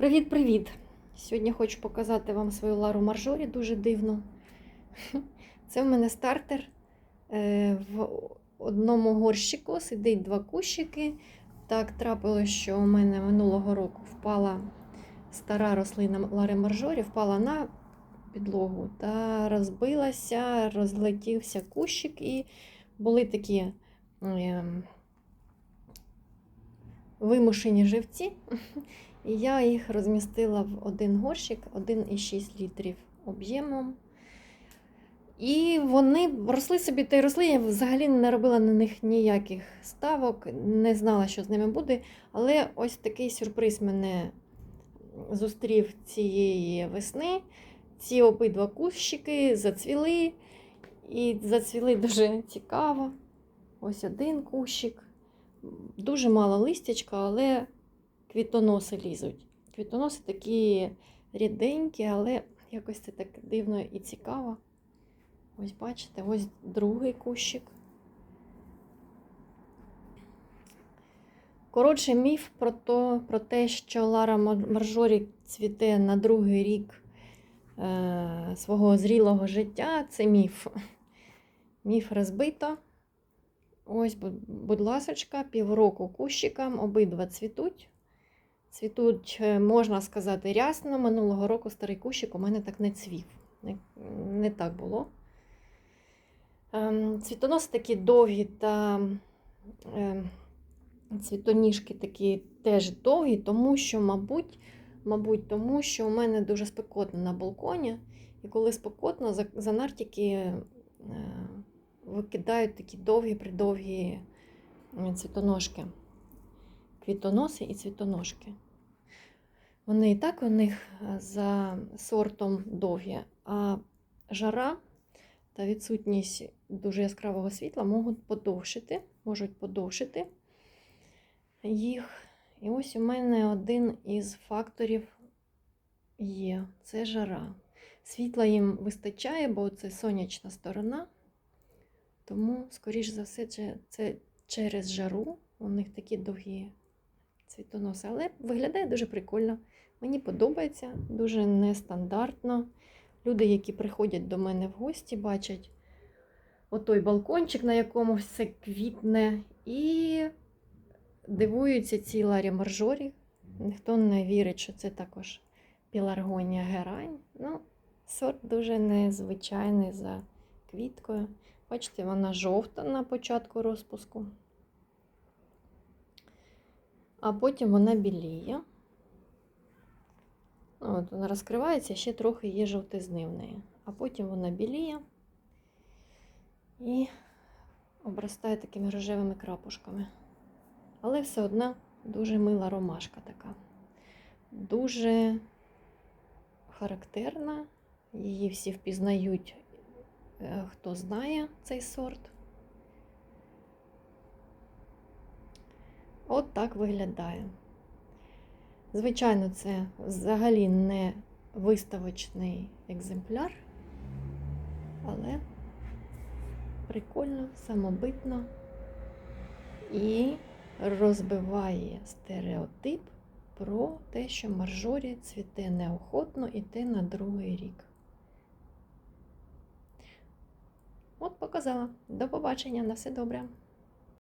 Привіт-привіт! Сьогодні хочу показати вам свою Лару Маржорі дуже дивну. Це в мене стартер. Е, В одному горщику сидить два кущики. Так трапилося, що у мене минулого року впала стара рослина Лари Маржорі, впала на підлогу та розбилася, розлетівся кущик, і були такі ем, вимушені живці. І я їх розмістила в один горщик 1,6 літрів об'ємом. І вони росли собі та й росли. Я взагалі не робила на них ніяких ставок, не знала, що з ними буде. Але ось такий сюрприз мене зустрів цієї весни. Ці обидва кущики зацвіли. І зацвіли дуже цікаво. Ось один кущик. Дуже мало листячка, але квітоноси лізуть. Квітоноси такі ріденькі, але якось це так дивно і цікаво. Ось бачите, ось другий кущик. Коротше, міф про, то, про те, що Лара Маржорі цвіте на другий рік е, свого зрілого життя, це міф. Міф розбито. Ось, будь ласочка, півроку кущикам, обидва цвітуть. Цвітуть, е, можна сказати, рясно. Минулого року старий кущик у мене так не цвів. Не, не так було. Ем, цвітоноси такі довгі та ем, цвітоніжки такі теж довгі, тому що, мабуть, мабуть, тому що у мене дуже спекотно на балконі. І коли спекотно, занартики е, викидають такі довгі-придовгі цвітоножки квітоноси і цвітоножки. Вони і так у них за сортом довгі, а жара та відсутність дуже яскравого світла можуть подовшити, можуть подовшити їх. І ось у мене один із факторів є це жара. Світла їм вистачає, бо це сонячна сторона. Тому, скоріш за все, це через жару у них такі довгі цвітоноси. Але виглядає дуже прикольно. Мені подобається, дуже нестандартно. Люди, які приходять до мене в гості, бачать отой балкончик, на якому все квітне, і дивуються цій Ларі Маржорі. Ніхто не вірить, що це також піларгонія герань. Ну, сорт дуже незвичайний за квіткою. Бачите, вона жовта на початку розпуску а потім вона біліє. От, Вона розкривається, ще трохи є жовтизни в неї. А потім вона біліє і обростає такими рожевими крапушками. Але все одно дуже мила ромашка така. Дуже характерна. Її всі впізнають, хто знає цей сорт. От так виглядає. Звичайно, це взагалі не виставочний екземпляр, але прикольно, самобитно і розбиває стереотип про те, що маржорі цвіте неохотно іти на другий рік. От показала. До побачення, на все добре.